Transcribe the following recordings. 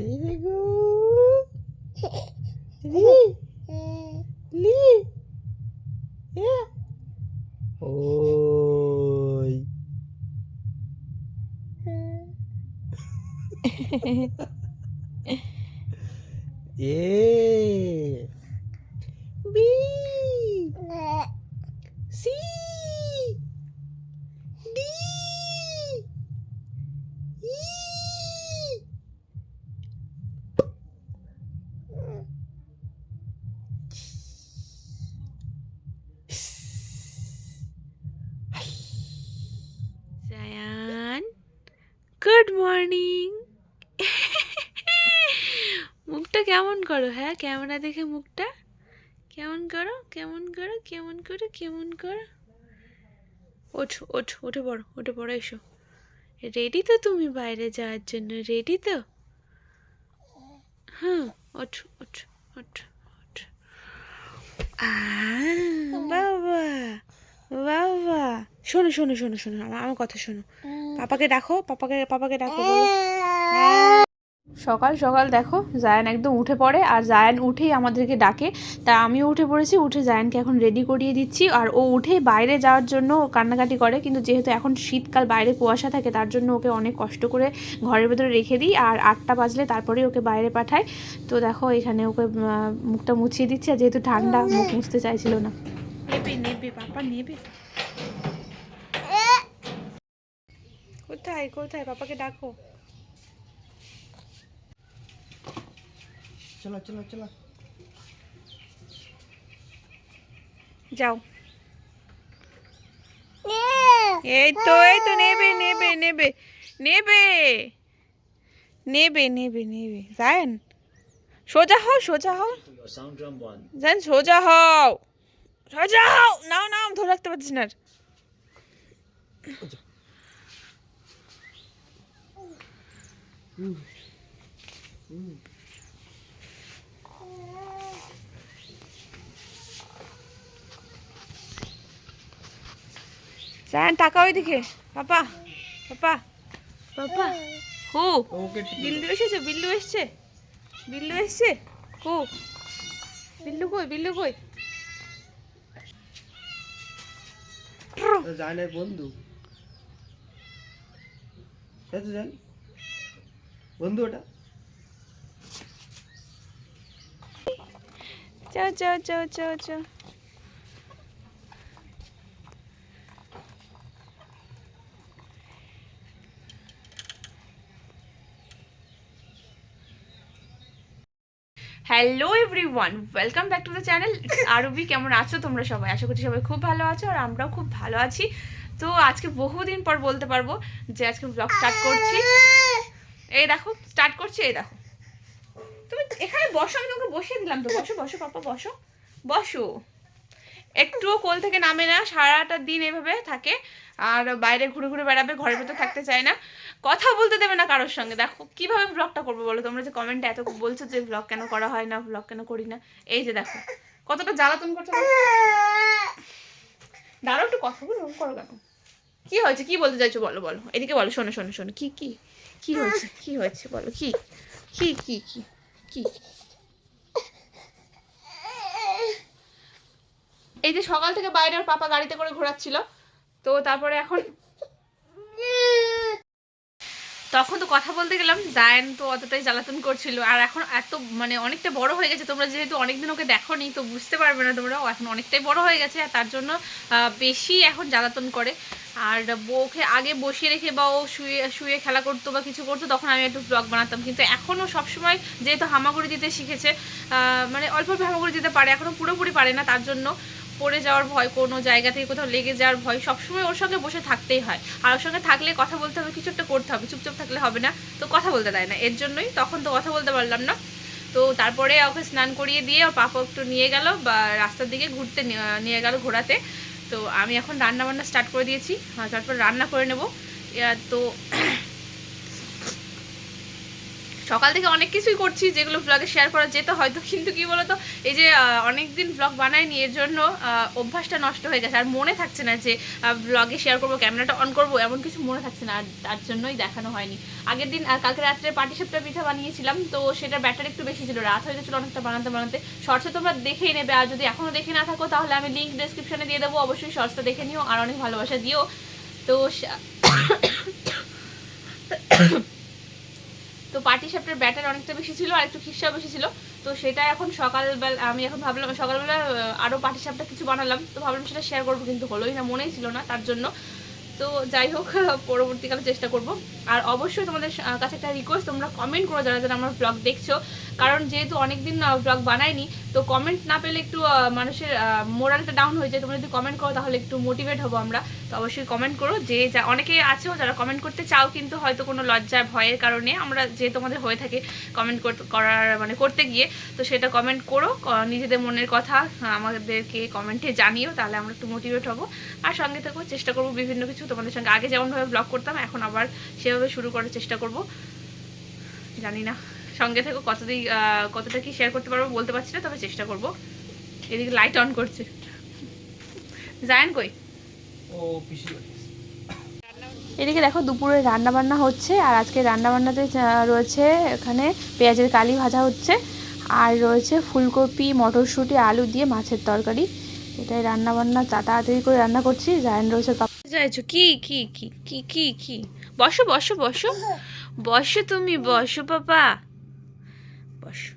Very good. Lee. Lee. Yeah. Oi. yeah. Morning মুখটা কেমন করো হ্যাঁ? ক্যামেরা দেখে মুখটা? কেমন করো কেমন করো কেমন করো কেমন করো? ওঠো ওঠো, উঠে পড়ো উঠে পড়ো, এসো। রেডি তো তুমি বাইরে যাওয়ার জন্য রেডি তো? হ্যাঁ ওঠো ওঠো ওঠো ওঠো। বাবা। বাবা। শোনো শোনো শোনো শোনো আমার কথা শোনো। পাপাকে ডাকো পাপাকে পাপাকে ডাকো সকাল সকাল দেখো জায়ান একদম উঠে পড়ে আর জায়ান উঠেই আমাদেরকে ডাকে। তা আমিও উঠে পড়েছি উঠে জায়ানকে এখন রেডি করিয়ে দিচ্ছি আর ও উঠে বাইরে যাওয়ার জন্য কান্নাকাটি করে কিন্তু যেহেতু এখন শীতকাল বাইরে কুয়াশা থাকে তার জন্য ওকে অনেক কষ্ট করে ঘরের ভেতরে রেখে দিই আর আটটা বাজলে তারপরেই ওকে বাইরে পাঠাই। তো দেখো এখানে ওকে মুখটা মুছিয়ে দিচ্ছি আর যেহেতু ঠান্ডা মুখ মুছতে চাইছিল না। নেবে নেবে পাপা নেবে। কোথায় কোথায়? পাপাকে ডাকো। চলো চলো চলো। যাও। এই তো এই তো নেবে নেবে নেবে নেবে। নেবে নেবে নেবে। জান সোজা হও সোজা হও। জান সোজা হও। সোজা হও। নাও নাও, ধরে রাখতে পারছিস না। জান তাকাও ওইদিকে পাপা পাপা পাপা। হু, বিল্লু এসেছে, বিল্লু এসছে বিল্লু এসছে। হু বিল্লু কই বিল্লু কই? জানের বন্ধু। এত তো বন্ধু ওটা। চাও চাও চাও চাও চাও hello everyone welcome back to the channel আরবি কেমন আছো তোমরা সবাই? আশা করছি সবাই খুব ভালো আছো আর আমরাও খুব ভালো আছি। তো আজকে বহুদিন পর বলতে পারব যে আজকে ব্লগ স্টার্ট করছি। এই দেখো স্টার্ট করছি, এই দেখো। তুমি এখানে বসো, আমি তোমাকে বসিয়ে দিলাম তো। বসো বসো, পাপা, বসো। বসো। একটুও কোল থেকে নামে না, সারাটা দিন এভাবে থাকে। আর বাইরে ঘুরে ঘুরে বেড়াবে, ঘরের ভেতর থাকতে চায় না। কথা বলতে দেবে না কারোর সঙ্গে। দেখো, কীভাবে ব্লগটা করব বলো? তোমরা যে কমেন্টে এত বলছো যে ব্লগ কেন করা হয় না ব্লগ কেন করি না? এই যে দেখো, কতটা জ্বালাতন করছ। দাঁড়াও একটু, কথা বলো করো কেন? কি হয়েছে? কি বলতে চাইছো বলো বলো। এদিকে বলো, শোনো শোনো শোনো। কি কি? কি হয়েছে? কি হয়েছে বলো? কি? কি কি কি? কি? এই যে সকাল থেকে বাইরে ওর পাপা গাড়িতে করে ঘোরাচ্ছিল। তো তারপরে এখন তখন তো কথা বলতে গেলাম, জায়ান তো অতটাই জ্বালাতন করছিল। আর এখন এত মানে অনেকটা বড় হয়ে গেছে, তোমরা যেহেতু অনেকদিন ওকে দেখোনি, তো বুঝতে পারবে না তোমরা। এখন অনেকটাই বড় হয়ে গেছে আর তার জন্য বেশি এখন জ্বালাতন করে। আর বউকে আগে বসিয়ে রেখে বা ও শুয়ে শুয়ে খেলা করতো বা কিছু করতো, তখন আমি একটু ব্লগ বানাতাম। কিন্তু এখনও সবসময় যেহেতু হামাগুড়ি দিতে শিখেছে মানে অল্প অল্প হামাগুড়ি দিতে পারে এখনও পুরোপুরি পারে না, তার জন্য পড়ে যাওয়ার ভয়, কোনো জায়গা থেকে কোথাও লেগে যাওয়ার ভয়, সবসময় ওর সঙ্গে বসে থাকতেই হয়। আর ওর সঙ্গে থাকলে কথা বলতে হবে, কিছু একটা করতে হবে, চুপচাপ থাকলে হবে না। তো কথা বলতে দেয় না। এর জন্যই তখন তো কথা বলতে পারলাম না। তো তারপরে ওকে স্নান করিয়ে দিয়ে ওর পাপা একটু নিয়ে গেল বা রাস্তার দিকে ঘুরতে নিয়ে- গেল ঘোরাতে। তো আমি এখন রান্না বান্না স্টার্ট করে দিয়েছি। তারপর রান্না করে নেব। তো সকাল থেকে অনেক কিছুই করছি, যেগুলো ব্লগে শেয়ার করা যেত হয়তো, কিন্তু কি বলতো, এই যে অনেক দিন ব্লগ বানায়নি এর জন্য অভ্যাসটা নষ্ট হয়ে গেছে। আর মনে থাকছে না যে ব্লগে শেয়ার করব ক্যামেরাটা অন করব, এমন কিছু মনে থাকছে না, আর তার জন্যই দেখানো হয়নি। আগের দিন কালকে রাত্রে পাটি সাপটা পিঠা বানিয়েছিলাম, তো সেটা ব্যাটার একটু বেশি ছিল। রাত হয়ে গেছিল অনেকটা বানাতে বানাতে। শর্টসে তোমরা দেখেই নেবে, আর যদি এখনও দেখে না থাকো, তাহলে আমি লিঙ্ক ডেসক্রিপশনে দিয়ে দেবো। অবশ্যই শর্টসটা দেখে নিও, আর অনেক ভালোবাসা দিও। তো তো সাপটার ব্যাটার অনেকটা বেশি ছিল আর একটু খিসাও বেশি ছিল। তো সেটা এখন সকালবেলা, আমি এখন ভাবলাম, সকালবেলা আরও আরও পাটি সাপটা কিছু বানালাম। তো ভাবলাম সেটা শেয়ার করব, কিন্তু হলোই না, মনেই ছিল না তার জন্য। তো যাই হোক, পরবর্তীকালে চেষ্টা করব। আর অবশ্যই তোমাদের কাছে একটা রিকোয়েস্ট তোমরা কমেন্ট করো যারা যারা আমার ব্লগ দেখছ। কারণ যেহেতু অনেকদিন ব্লগ বানাইনি, তো কমেন্ট না পেলে একটু মানুষের মোরালটা ডাউন হয়ে যায়। তোমরা যদি কমেন্ট করো, তাহলে একটু মোটিভেট হব আমরা। তো অবশ্যই কমেন্ট করো। যে যা অনেকে আছেও যারা কমেন্ট করতে চাও কিন্তু হয়তো কোনো লজ্জা ভয়ের কারণে আমরা যে তোমাদের হয়ে থাকে কমেন্ট করার মানে করতে গিয়ে, তো সেটা কমেন্ট করো। নিজেদের মনের কথা আমাদেরকে কমেন্টে জানিও, তাহলে আমরা একটু মোটিভেট হব। আর সঙ্গে থেকেও চেষ্টা করব বিভিন্ন কিছু। তোমাদের সঙ্গে আগে যেমনভাবে ব্লগ করতাম, এখন আবার সেভাবে শুরু করার চেষ্টা করব। জানি না। সঙ্গে থেকে, কতদিন কতটা কি শেয়ার করতে পারব বলতে পারছি না, তবে চেষ্টা করব। এদিকে লাইট অন করছে। জায়েন কই? ও এদিকে দেখো দুপুরে রান্না বান্না হচ্ছে আর আজকে রান্না বান্নাতে রয়েছে এখানে পেঁয়াজের কালি ভাজা হচ্ছে আর রয়েছে ফুলকপি মটরশুঁটি আলু দিয়ে মাছের তরকারি। এটাই রান্না বান্না তা- তাড়াতাড়ি করে রান্না করছি জায়ন রয়েছে যাইছো কি কি কি কি কি কি? বসো বসো বসো। বসো তুমি বসো পাপা। বসো।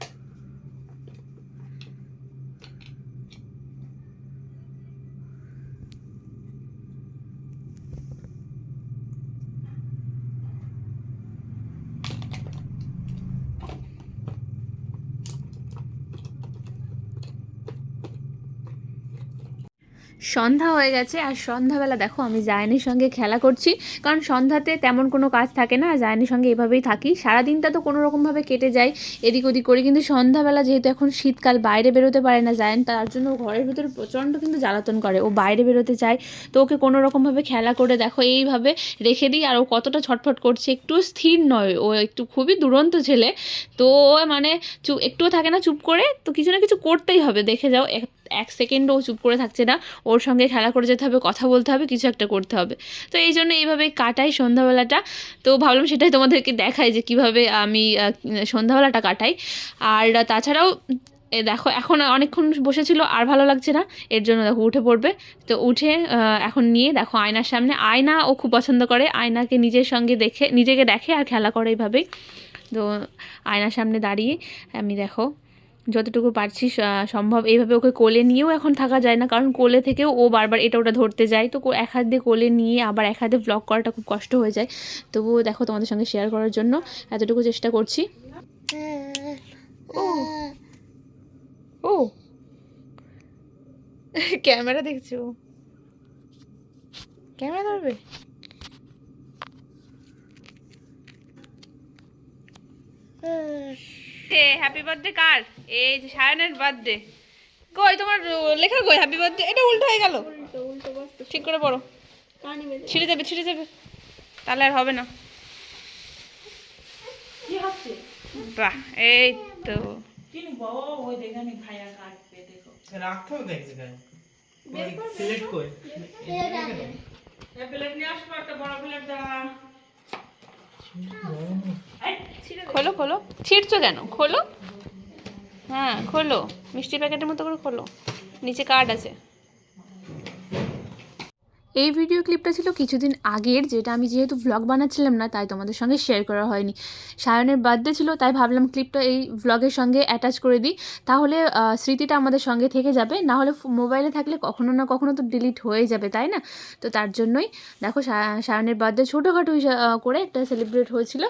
সন্ধ্যা হয়ে গেছে আর সন্ধ্যাবেলা দেখো আমি জায়নের সঙ্গে খেলা করছি। কারণ সন্ধ্যাতে তেমন কোনো কাজ থাকে না জায়নের সঙ্গে এভাবেই থাকি। সারাদিনটা তো কোনো রকমভাবে কেটে যায়, এদিক ওদিক করে। কিন্তু সন্ধ্যাবেলা যেহেতু এখন শীতকাল, বাইরে বেরোতে পারে না জায়ন, তার জন্য ঘরের ভিতরে প্রচণ্ড কিন্তু জ্বালাতন করে। ও বাইরে বেরোতে চায়, তো ওকে কোনো রকমভাবে খেলা করে দেখো, এইভাবে রেখে দিই। আর ও কতটা ছটফট করছে, একটু স্থির নয়। ও একটু খুবই দুরন্ত ছেলে, তো মানে চুপ একটুও থাকে না চুপ করে, তো কিছু না কিছু করতেই হবে। দেখে যাও এক সেকেন্ডও চুপ করে থাকছে না। ওর সঙ্গে খেলা করে যেতে হবে, কথা বলতে হবে, কিছু একটা করতে হবে। তো এই জন্য এইভাবেই কাটাই সন্ধ্যাবেলাটা। তো ভাবলাম সেটাই তোমাদেরকে দেখাই যে কীভাবে আমি সন্ধ্যাবেলাটা কাটাই। আর তাছাড়াও, এ দেখো, এখন অনেকক্ষণ বসেছিল, আর ভালো লাগছে না। এর জন্য দেখো উঠে পড়বে। তো উঠে এখন নিয়ে দেখো আয়নার সামনে। আয়না ও খুব পছন্দ করে। আয়নাকে নিজের সঙ্গে দেখে, নিজেকে দেখে আর খেলা করে এইভাবেই। তো আয়নার সামনে দাঁড়িয়ে আমি দেখো যতটুকু পারছি সম্ভব। এইভাবে ওকে কোলে নিয়েও এখন থাকা যায় না, কারণ কোলে থেকেও ও বারবার এটা ওটা ধরতে যায়। তো এক হাত দিয়ে কোলে নিয়ে আবার এক হাতে ব্লগ করাটা খুব কষ্ট হয়ে যায়। তবুও দেখো তোমাদের সঙ্গে শেয়ার করার জন্য এতটুকু চেষ্টা করছি। ও। ও। ক্যামেরা দেখছ? ক্যামেরা ধরবে? হ্যাপি বার্থডে কার? এই যে সায়নের বার্থডে কই তোমার লেখা কই? হ্যাপি বার্থডে এটা উল্টো হয়ে গেল। ঠিক করে পড়ো। ছিঁড়ে যাবে ছিঁড়ে যাবে। তাহলে আর হবে না। বাহ এই তো। রাখতে হবে দেখছি গায়ে সিলেক্ট করে খোলো খোলো। ছিঁড়ছো কেন? খোলো। হ্যাঁ খোলো। মিষ্টি প্যাকেটের মতো করে খোলো। নিচে কার্ড আছে। এই ভিডিও ক্লিপটা ছিল কিছুদিন আগের যেটা আমি যেহেতু ভ্লগ বানাচ্ছিলাম না তাই তোমাদের সঙ্গে শেয়ার করা হয়নি। সায়নের বার্থডে ছিল তাই ভাবলাম ক্লিপটা এই ভ্লগের সঙ্গে অ্যাটাচ করে দিই। তাহলে স্মৃতিটা আমাদের সঙ্গে থেকে যাবে। না হলে মোবাইলে থাকলে কখনো না কখনো তো ডিলিট হয়ে যাবে তাই না? তো তার জন্যই দেখো সায়নের বার্থডে ছোটোখাটো করে একটা সেলিব্রেট হয়েছিল।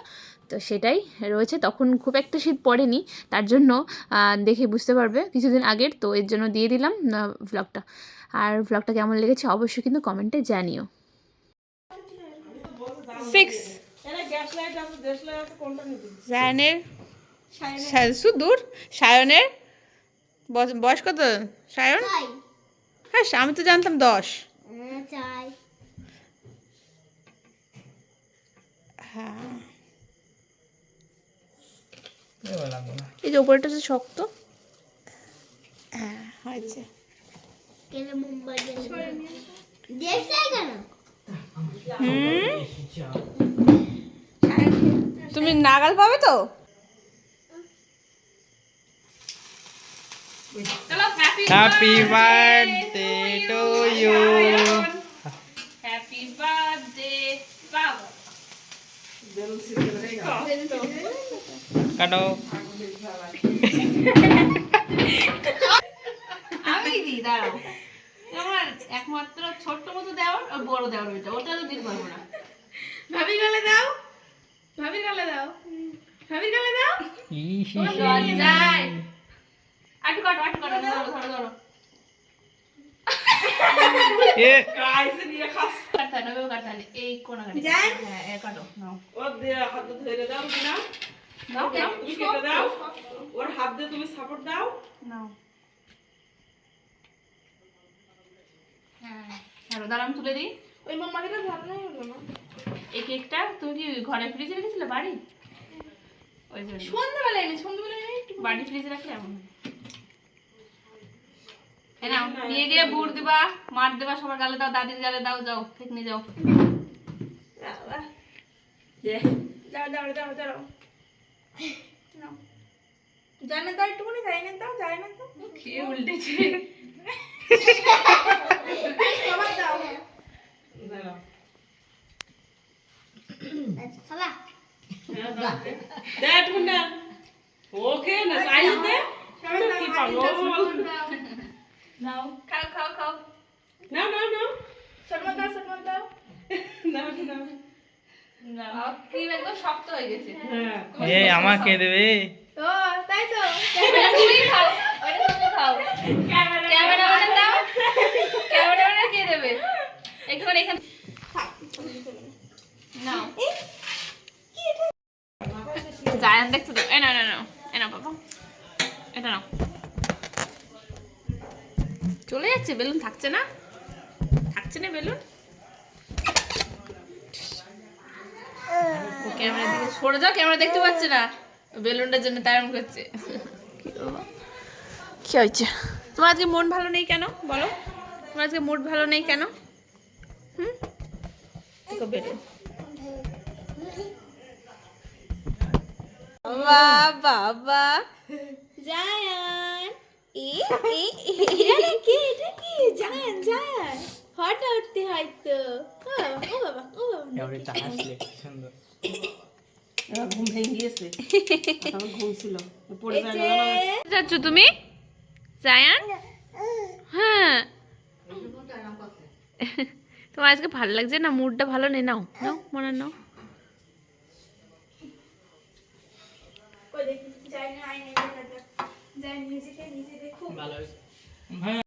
তো সেটাই রয়েছে। তখন খুব একটা শীত পড়েনি তার জন্য দেখে বুঝতে পারবে কিছুদিন আগের। তো এর জন্য দিয়ে দিলাম ভ্লগটা আর ভ্লগটা কেমন লেগেছে অবশ্যই কিন্তু কমেন্টে জানিও। সিক্স সায়নের সুদূর সায়নের বয়স- কত? সায়ন হ্যাঁ আমি তো জানতাম দশ। চাই। হ্যাঁ। এই যে উপরেটা হচ্ছে শক্ত। হ্যাঁ হয়েছে। কেলে মুম্বাই দেখছে কেন? হুম? তুমি নাগাল পাবে তো? Happy birthday to you happy birthday বাবা কাটো। আমি দিই দাঁড়াও। আমার একমাত্র ছোট্ট মতো দেওয়ার আর বড় দেওয়ার ওইটা ওটা তো দিতে পারব না। ভাবি গলে দাও। ভাবি গলে দাও। ভাবি গলে দাও। লজ্জায় আটু কাটো আটু কাটো ধরো ধরো ধরো। হ্যাঁ ওর হাত ধরে দাও না নাও নাও তুমি কেটে দাও। ওর হাত দিয়ে তুমি সাপোর্ট দাও। নাও। হ্যাঁ ধরো তুলে দিই। ওই মামাদিটা ভাবনাই হলো না এই কেকটা তুমি কি ঘরে ফ্রিজে রেখেছিলে? বাড়ি? ওই জন্য সন্ধ্যাবেলা এনে সন্ধ্যাবেলা বাড়ি ফ্রিজে রাখলে এমন নাও নিয়ে গিয়ে বুড় দিবা মার দিবা সবার গালে দাও দাদির গালে দাও যাও ঠিক নিয়ে যাও। দাও দাও দাও দাও নাও। না দাও একটুখানি যায় না দাও যায় না দাও। খেয়ে উল্টেছে? দাও খাবা একটুখানি ওকে না চাই দে। কি পাবো নাও খাও খাও খাও নাও নাও নাও সরমত দাও সরমত দাও নাও নাও হয়ে হ্যাঁ আমাকে দেবে? ও তাই তো। তুমি খাও তুমি খাও। ক্যামেরাম্যানে দাও। ক্যামেরাম্যানে কে দেবে? একটুখানি এখানে নাও। জায়ান দেখছ তো এ না না না এ না বাবা। এটা নাও। চলে যাচ্ছে বেলুন থাকছে না? থাকছে না বেলুন? ক্যামেরা দিকে সরে যাও ক্যামেরা দেখতে পাচ্ছে না। বেলুনটার জন্য তারম করছে। কি হয়েছে? তোমার আজকে মন ভালো নেই কেন? বলো। তোমার আজকে মুড ভালো নেই কেন? হুম? বেলুন। বাবা বাবা। জায়ান। এ এ এটা কি এটা কি? জায়ান জায়ান ফটো উঠতে হয় তো ও ও বাবা ও বাবা। এবারে আসলে কি সুন্দর। ঘুম ভেঙে গিয়েছে। তখন ঘুম ছিল। পড়ে যায় যাচ্ছ তুমি? জায়ান? হ্যাঁ। তোমার আজকে ভালো লাগছে না? মুডটা ভালো নেই? নাও নাও মনে নাও। জায়ান নিজেকে নিজে দেখো ভালো হয়েছে হ্যাঁ